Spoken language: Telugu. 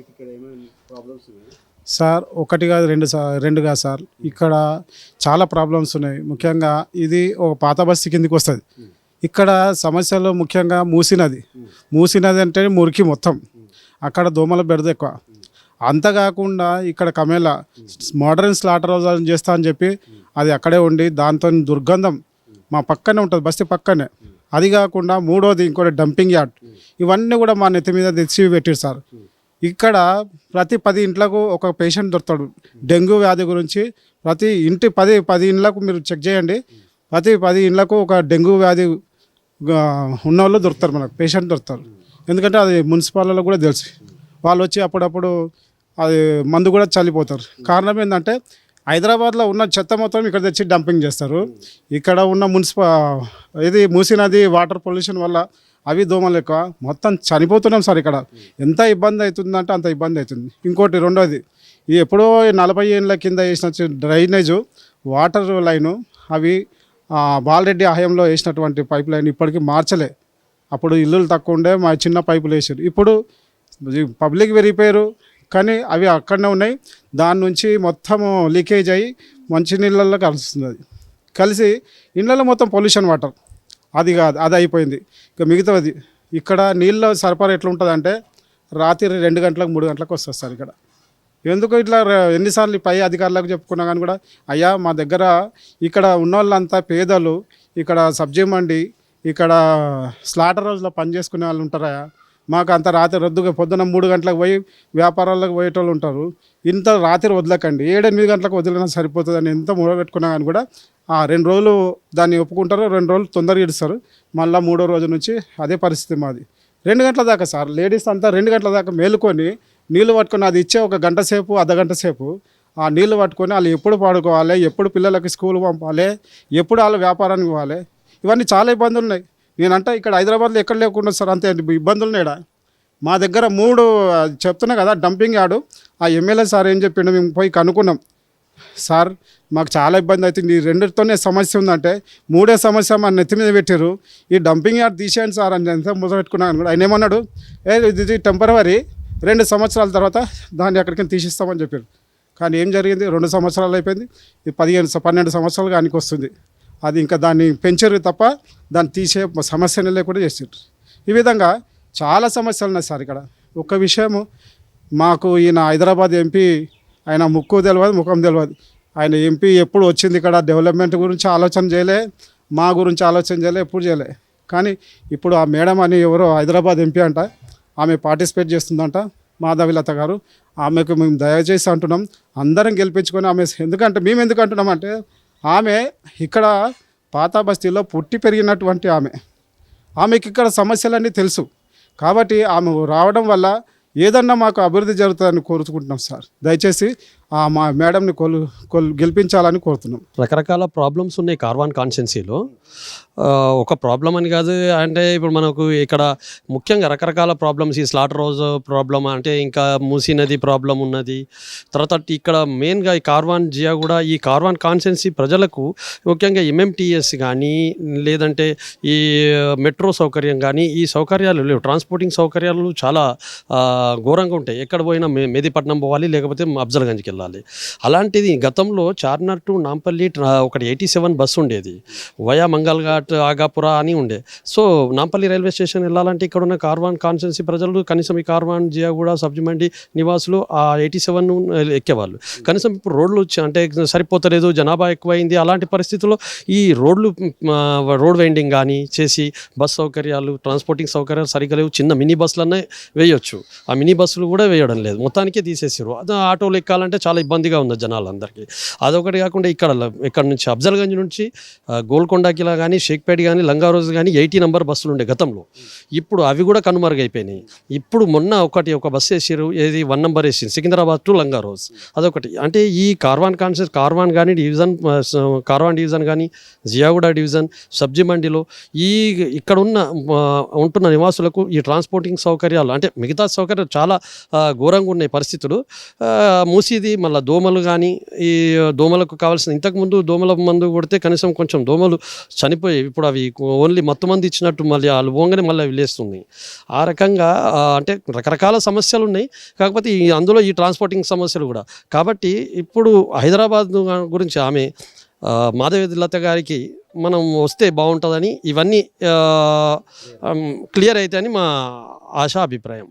మీకు ఇక్కడ ఏమైనా ప్రాబ్లమ్స్ ఉన్నాయి? సార్ ఒకటి కాదు రెండు సార్ రెండు కాదు సార్. ఇక్కడ చాలా ప్రాబ్లమ్స్ ఉన్నాయి. ముఖ్యంగా ఇది ఒక పాత బస్తీ కిందికి వస్తుంది. ఇక్కడ సమస్యలు ముఖ్యంగా మూసినది. మూసినది అంటే మురికి మొత్తం. అక్కడ దోమల బెడద ఎక్కువ. అంతకాకుండా ఇక్కడ కమేలా మోడర్న్ స్లాటర్ హౌస్ అని చేస్తా అని చెప్పి అది అక్కడే ఉండి దాంతో దుర్గంధం మా పక్కనే ఉంటుంది బస్తీ పక్కనే. అది కాకుండా మూడోది ఇంకోటి డంపింగ్ యార్డ్. ఇవన్నీ కూడా మా నెత్తి మీద తెచ్చి పెట్టారు సార్. ఇక్కడ ప్రతి పది ఇంట్లకు ఒక పేషెంట్ దొరుకుతాడు. డెంగ్యూ వ్యాధి గురించి ప్రతి ఇంటి పది పది ఇండ్లకు మీరు చెక్ చేయండి. ప్రతి పది ఇండ్లకు ఒక డెంగ్యూ వ్యాధి ఉన్న వాళ్ళు దొరుకుతారు మనకు పేషెంట్ దొరుకుతారు. ఎందుకంటే అది మున్సిపాలిటీలో కూడా తెలుసు. వాళ్ళు వచ్చి అప్పుడప్పుడు అది మందు కూడా చల్లిపోతారు. కారణం ఏంటంటే హైదరాబాద్లో ఉన్న చెత్త మొత్తం ఇక్కడ తెచ్చి డంపింగ్ చేస్తారు. ఇక్కడ ఉన్న మున్సిపా ఇది మూసినది వాటర్ పొల్యూషన్ వల్ల అవి దోమలు ఎక్కువ. మొత్తం చనిపోతున్నాం సార్ ఇక్కడ. ఎంత ఇబ్బంది అవుతుందంటే అంత ఇబ్బంది అవుతుంది. ఇంకోటి రెండోది ఇది ఎప్పుడో నలభై ఏళ్ళ కింద వేసిన డ్రైనేజు వాటర్ లైను అవి బాలరెడ్డి హయాంలో వేసినటువంటి పైప్ లైన్ ఇప్పటికీ మార్చలే. అప్పుడు ఇల్లులు తక్కువ ఉండే మా చిన్న పైపులు వేసారు. ఇప్పుడు పబ్లిక్ పెరిగిపోయారు. కానీ అవి అక్కడనే ఉన్నాయి. దాని నుంచి మొత్తం లీకేజ్ అయ్యి మంచినీళ్ళల్లో కలుస్తుంది అది. కలిసి ఇళ్ళలో మొత్తం పొల్యూషన్ వాటర్. అది కాదు అది అయిపోయింది. ఇక మిగతాది ఇక్కడ నీళ్ళ సరఫరా ఎట్లా ఉంటుంది అంటే రాత్రి రెండు గంటలకు మూడు గంటలకు వస్తుంది సార్ ఇక్కడ. ఎందుకు ఇట్లా ఎన్నిసార్లు పై అధికారులకు చెప్పుకున్నా కానీ కూడా అయ్యా మా దగ్గర ఇక్కడ ఉన్న వాళ్ళంతా పేదలు ఇక్కడ సబ్జీ మండి ఇక్కడ స్లాటర్ హౌస్లో పని చేసుకునే వాళ్ళు ఉంటారా? మాకు అంత రాత్రి రద్దుగా పొద్దున మూడు గంటలకు పోయి వ్యాపారాలకు పోయేటోళ్ళు ఉంటారు. ఇంత రాత్రి వదలకండి. ఏడెనిమిది గంటలకు వదిలినా సరిపోతుందని ఎంత మూడబెట్టుకున్నా కానీ కూడా ఆ రెండు రోజులు దాన్ని ఒప్పుకుంటారు రెండు రోజులు తొందరగా ఇడుస్తారు మళ్ళీ మూడో రోజు నుంచి అదే పరిస్థితి మాది. రెండు గంటల దాకా సార్ లేడీస్ అంతా రెండు గంటల దాకా మేలుకొని నీళ్ళు పట్టుకొని అది ఇచ్చే ఒక గంట సేపు అర్ధగంట సేపు ఆ నీళ్ళు పట్టుకొని వాళ్ళు ఎప్పుడు పడుకోవాలి ఎప్పుడు పిల్లలకి స్కూల్ పంపాలి ఎప్పుడు వాళ్ళు వ్యాపారానికి పోవాలి ఇవన్నీ చాలా ఇబ్బందులు ఉన్నాయి. నేనంటే ఇక్కడ హైదరాబాద్లో ఎక్కడ లేకుండా సార్ అంతే ఇబ్బందులు నేడా? మా దగ్గర మూడు చెప్తున్నా కదా డంపింగ్ యాడు ఆ ఎమ్మెల్యే సార్ ఏం చెప్పిండు మేము పోయి కనుక్కున్నాం. సార్ మాకు చాలా ఇబ్బంది అవుతుంది. ఈ రెండితోనే సమస్య ఉందంటే మూడే సమస్య మా నెత్తి మీద పెట్టారు ఈ డంపింగ్ యార్డ్ తీసేయండి సార్ అని ఎంత మొదలెట్టుకున్నాను కూడా. ఆయన ఏమన్నాడు ఏ ఇది టెంపరవరీ. రెండు సంవత్సరాల తర్వాత దాన్ని ఎక్కడికైనా తీసిస్తామని చెప్పారు కానీ ఏం జరిగింది? రెండు సంవత్సరాలు అయిపోయింది. ఇది పదిహేను పన్నెండు సంవత్సరాలు కానికొస్తుంది. వస్తుంది అది ఇంకా దాన్ని పెంచరు తప్ప దాన్ని తీసే సమస్యనే లేకుండా చేస్తారు ఈ విధంగా చాలా సమస్యలు ఉన్నాయి సార్ ఇక్కడ. ఒక విషయము మాకు ఈయన హైదరాబాద్ ఎంపీ ఆయన ముక్కు తెలియదు ముఖం తెలియదు ఆయన ఎంపీ ఎప్పుడు వచ్చింది ఇక్కడ డెవలప్మెంట్ గురించి ఆలోచన చేయలే మా గురించి ఆలోచన చేయలే ఎప్పుడు చేయలే. కానీ ఇప్పుడు ఆ మేడం అని ఎవరో హైదరాబాద్ ఎంపీ అంట ఆమె పార్టిసిపేట్ చేస్తుందంట మాధవిలత గారు. ఆమెకు మేము దయచేసి అంటున్నాం అందరం గెలిపించుకొని ఆమె ఎందుకంటే మేము ఎందుకు అంటున్నాం అంటే ఆమె ఇక్కడ పాత బస్తీలో పుట్టి పెరిగినటువంటి ఆమె. ఆమెకి ఇక్కడ సమస్యలన్నీ తెలుసు. కాబట్టి ఆమె రావడం వల్ల ఏదన్నా మాకు అభివృద్ధి జరుగుతుందని కోరుకుంటున్నాం సార్. దయచేసి మా మేడంని కొలు కొలు గెలిపించాలని కోరుతున్నాం. రకరకాల ప్రాబ్లమ్స్ ఉన్నాయి కార్వాన్ కాన్స్టెన్సీలో ఒక ప్రాబ్లం అని కాదు అంటే ఇప్పుడు మనకు ఇక్కడ ముఖ్యంగా రకరకాల ప్రాబ్లమ్స్ ఈ స్లాట్ రోజు ప్రాబ్లం అంటే ఇంకా మూసీ నది ప్రాబ్లం ఉన్నది. తర్వాత ఇక్కడ మెయిన్గా ఈ కార్వాన్ జియా కూడా ఈ కార్వాన్ కాన్స్టెన్సీ ప్రజలకు ముఖ్యంగా ఎంఎంటీఎస్ కానీ లేదంటే ఈ మెట్రో సౌకర్యం కానీ ఈ సౌకర్యాలు లేవు. ట్రాన్స్పోర్టింగ్ సౌకర్యాలు చాలా ఘోరంగా ఉంటాయి. ఎక్కడ పోయినా మె మెదిపట్నం పోవాలి లేకపోతే అఫ్జల్గంజ్కి వెళ్ళాలి. అలాంటిది గతంలో చార్మినార్ టు నాంపల్లి ఒకటి ఎయిటీ సెవెన్ బస్సు ఉండేది. వయా మంగళఘాట్ ఆగాపుర అని ఉండే. సో నాంపల్లి రైల్వే స్టేషన్ వెళ్ళాలంటే ఇక్కడ ఉన్న కార్వాన్ కాన్స్టెన్సీ ప్రజలు కనీసం ఈ కార్వాన్ జియాగూడ సబ్జిమండి నివాసులు ఆ ఎయిటీ సెవెన్ ఎక్కేవాళ్ళు. కనీసం ఇప్పుడు రోడ్లు అంటే సరిపోతలేదు జనాభా ఎక్కువైంది. అలాంటి పరిస్థితుల్లో ఈ రోడ్లు రోడ్ వెండింగ్ కానీ చేసి బస్ సౌకర్యాలు ట్రాన్స్పోర్టింగ్ సౌకర్యాలు సరిగ్గా లేవు. చిన్న మినీ బస్సులనే వేయొచ్చు. ఆ మినీ బస్సులు కూడా వేయడం లేదు. మొత్తానికే తీసేసారు అది ఆటోలు ఎక్కాలంటే చాలా ఇబ్బందిగా ఉంది జనాలందరికీ. అదొకటి కాకుండా ఇక్కడ ఇక్కడ నుంచి అఫ్జల్గంజ్ నుంచి గోల్కొండకిలా కానీ షేక్పేట్ కానీ లంగారోజ్ కానీ ఎయిటీ నెంబర్ బస్సులు ఉండే గతంలో. ఇప్పుడు అవి కూడా కనుమరుగైపోయినాయి. ఇప్పుడు మొన్న ఒకటి ఒక బస్సు వేసారు ఏది వన్ నెంబర్ వేసింది సికింద్రాబాద్ టు లంగారోజ్. అదొకటి. అంటే ఈ కార్వాన్ కాన్సెప్ట్ కార్వాన్ కానీ డివిజన్ కార్వాన్ డివిజన్ కానీ జియాగూడ డివిజన్ సబ్జీ మండిలో ఈ ఇక్కడ ఉన్న ఉంటున్న నివాసులకు ఈ ట్రాన్స్పోర్టింగ్ సౌకర్యాలు అంటే మిగతా సౌకర్యాలు చాలా ఘోరంగా ఉన్నాయి పరిస్థితులు. మూసీది మళ్ళీ దోమలు కానీ ఈ దోమలకు కావాల్సిన ఇంతకుముందు దోమల మందు కొడితే కనీసం కొంచెం దోమలు చనిపోయాయి ఇప్పుడు అవి ఓన్లీ మత్తు మంది ఇచ్చినట్టు మళ్ళీ వాళ్ళు పోగానే మళ్ళీ అవి లేస్తుంది ఆ రకంగా అంటే రకరకాల సమస్యలు ఉన్నాయి. కాకపోతే ఈ అందులో ఈ ట్రాన్స్పోర్టింగ్ సమస్యలు కూడా. కాబట్టి ఇప్పుడు హైదరాబాద్ గురించి ఆమె ఆ, మాధవి లత గారికి మనం వస్తే బాగుంటుందని ఇవన్నీ క్లియర్ అవుతాయని మా ఆశా అభిప్రాయం.